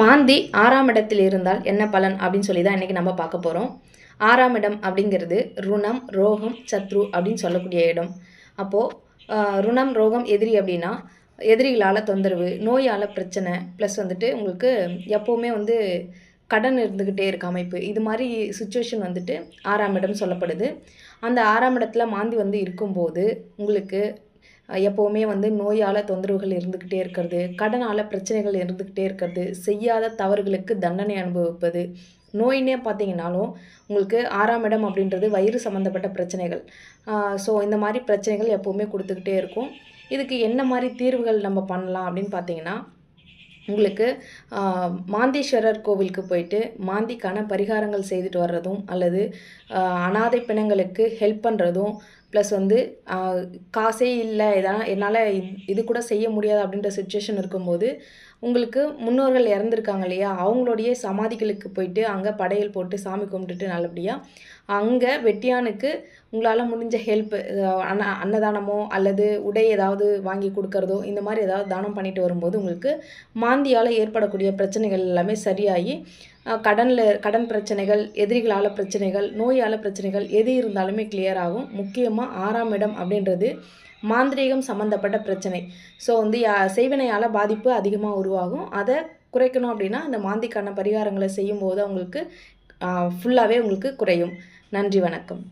மாந்தி ஆறாம் இடத்தில் இருந்தால் என்ன பலன் அப்படின்னு சொல்லி தான் இன்றைக்கி நம்ம பார்க்க போகிறோம் ஆறாம் இடம் அப்படிங்கிறது ருணம் ரோகம் சத்ரு அப்படின்னு சொல்லக்கூடிய இடம். அப்போது ருணம் ரோகம் எதிரி அப்படின்னா எதிரிகளால் தொந்தரவு நோயால் பிரச்சனை ப்ளஸ் வந்துட்டு உங்களுக்கு எப்போவுமே வந்து கடன் இருந்துக்கிட்டே இருக்க அமைப்பு. இது மாதிரி சுச்சுவேஷன் வந்துட்டு ஆறாம் இடம் சொல்லப்படுது. அந்த ஆறாம் இடத்துல மாந்தி வந்து இருக்கும்போது உங்களுக்கு எப்போவுமே வந்து நோயால் தொந்தரவுகள் இருந்துக்கிட்டே இருக்கிறது கடனால் பிரச்சனைகள் இருந்துக்கிட்டே இருக்கிறது செய்யாத தவறுகளுக்கு தண்டனை அனுபவிப்பது. நோயினே பார்த்தீங்கனாலும் உங்களுக்கு ஆறாம் இடம் அப்படின்றது வயிறு சம்மந்தப்பட்ட பிரச்சனைகள். ஸோ இந்த மாதிரி பிரச்சனைகள் எப்போவுமே கொடுத்துக்கிட்டே இருக்கும். இதுக்கு என்ன மாதிரி தீர்வுகள் நம்ம பண்ணலாம் அப்படின்னு பார்த்தீங்கன்னா உங்களுக்கு மாந்தீஸ்வரர் கோவிலுக்கு போயிட்டு மாந்திக்கான பரிகாரங்கள் செய்துட்டு வர்றதும் அல்லது அனாதை பிணங்களுக்கு ஹெல்ப் பண்ணுறதும் ப்ளஸ் வந்து காசே இல்லை இதான் என்னால் இது கூட செய்ய முடியாது அப்படின்ற சுச்சுவேஷன் இருக்கும்போது உங்களுக்கு முன்னோர்கள் இறந்துருக்காங்க இல்லையா? அவங்களுடைய சமாதிகளுக்கு போயிட்டு அங்கே படையல் போட்டு சாமி கும்பிட்டுட்டு நல்லபடியாக அங்கே வெட்டியானுக்கு உங்களால் முடிஞ்ச ஹெல்ப் அன்ன அன்னதானமோ அல்லது உடை ஏதாவது வாங்கி கொடுக்கறதோ இந்த மாதிரி ஏதாவது தானம் பண்ணிட்டு வரும்போது உங்களுக்கு மாந்தியால் ஏற்படக்கூடிய பிரச்சனைகள் எல்லாமே சரியாகி கடனில் கடன் பிரச்சனைகள் எதிரிகளால் பிரச்சனைகள் நோயால் பிரச்சனைகள் எது இருந்தாலுமே கிளியர் ஆகும். முக்கியமாக ஆறாம் இடம் அப்படின்றது மாந்திரீகம் சம்மந்தப்பட்ட பிரச்சனை. ஸோ வந்து யா- செய்வினையால் பாதிப்பு அதிகமாக உருவாகும். அதை குறைக்கணும் அப்படின்னா அந்த மாந்திக்கான பரிகாரங்களை செய்யும்போது அவங்களுக்கு ஃபுல்லாகவே உங்களுக்கு குறையும். நன்றி வணக்கம்.